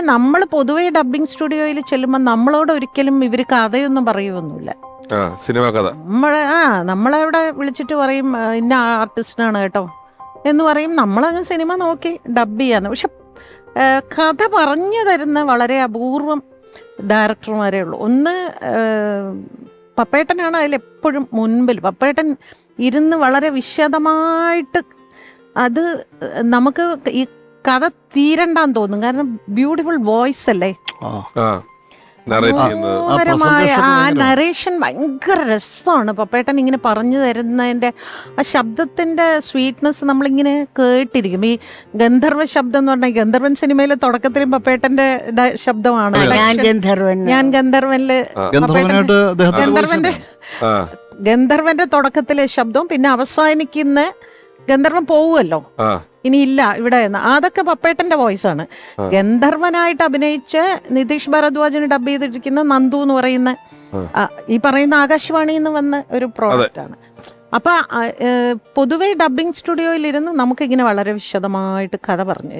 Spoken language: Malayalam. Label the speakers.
Speaker 1: നമ്മൾ പൊതുവെ ഡബ്ബിംഗ് സ്റ്റുഡിയോയിൽ ചെല്ലുമ്പോൾ നമ്മളോട് ഒരിക്കലും ഇവർ കഥയൊന്നും പറയുമൊന്നുമില്ല
Speaker 2: സിനിമ കഥ.
Speaker 1: നമ്മളെ ആ നമ്മളവിടെ വിളിച്ചിട്ട് പറയും "ആ, ഇന്ന ആർട്ടിസ്റ്റിനാണ് കേട്ടോ. എന്ന് പറയും നമ്മളങ്ങ് സിനിമ നോക്കി ഡബ് ചെയ്യാന്ന്. പക്ഷെ കഥ പറഞ്ഞു തരുന്ന വളരെ അപൂർവം ഡയറക്ടർമാരേ ഉള്ളൂ. ഒന്ന് പപ്പേട്ടനാണ് അതിലെപ്പോഴും മുൻപിൽ. പപ്പേട്ടൻ ഇരുന്ന് വളരെ വിശദമായിട്ട് അത് നമുക്ക് ഈ കഥ തീരണ്ടാന്ന് തോന്നും. കാരണം ബ്യൂട്ടിഫുൾ വോയിസ് അല്ലേ? മനോഹരമായ ആ.
Speaker 3: ഭയങ്കര-
Speaker 1: നറേഷൻ ഭയങ്കര രസമാണ്. പപ്പേട്ടൻ ഇങ്ങനെ പറഞ്ഞു തരുന്നതിന്റെ ആ ശബ്ദത്തിന്റെ സ്വീറ്റ്നെസ് നമ്മളിങ്ങനെ കേട്ടിരിക്കും. ഈ ഗന്ധർവ ശബ്ദം എന്ന് പറഞ്ഞാൽ ഗന്ധർവൻ സിനിമയിലെ തുടക്കത്തിലും പപ്പേട്ടന്റെ ഡ- ശബ്ദമാണ്.
Speaker 4: ഞാൻ
Speaker 3: ഗന്ധർവനിൽ
Speaker 1: ഗന്ധർവന്റെ ഗന്ധർവന്റെ തുടക്കത്തിലെ ശബ്ദവും പിന്നെ അവസാനിക്കുന്ന ഗന്ധർവൻ പോവുമല്ലോ ഇനി ഇല്ല ഇവിടെ എന്ന്. അതൊക്കെ പപ്പേട്ടന്റെ വോയിസ് ആണ്. ഗന്ധർവനായിട്ട് അഭിനയിച്ച് നിതീഷ് ഭരദ്വാജിന് ഡബ് ചെയ്തിരിക്കുന്ന നന്ദു എന്ന് പറയുന്ന ഈ പറയുന്ന ആകാശവാണിയിൽ നിന്ന് വന്ന ഒരു പ്രോഡക്റ്റ് ആണ്. അപ്പൊ പൊതുവെ ഡബിങ് സ്റ്റുഡിയോയിൽ ഇരുന്ന് നമുക്കിങ്ങനെ വളരെ വിശദമായിട്ട് കഥ പറഞ്ഞു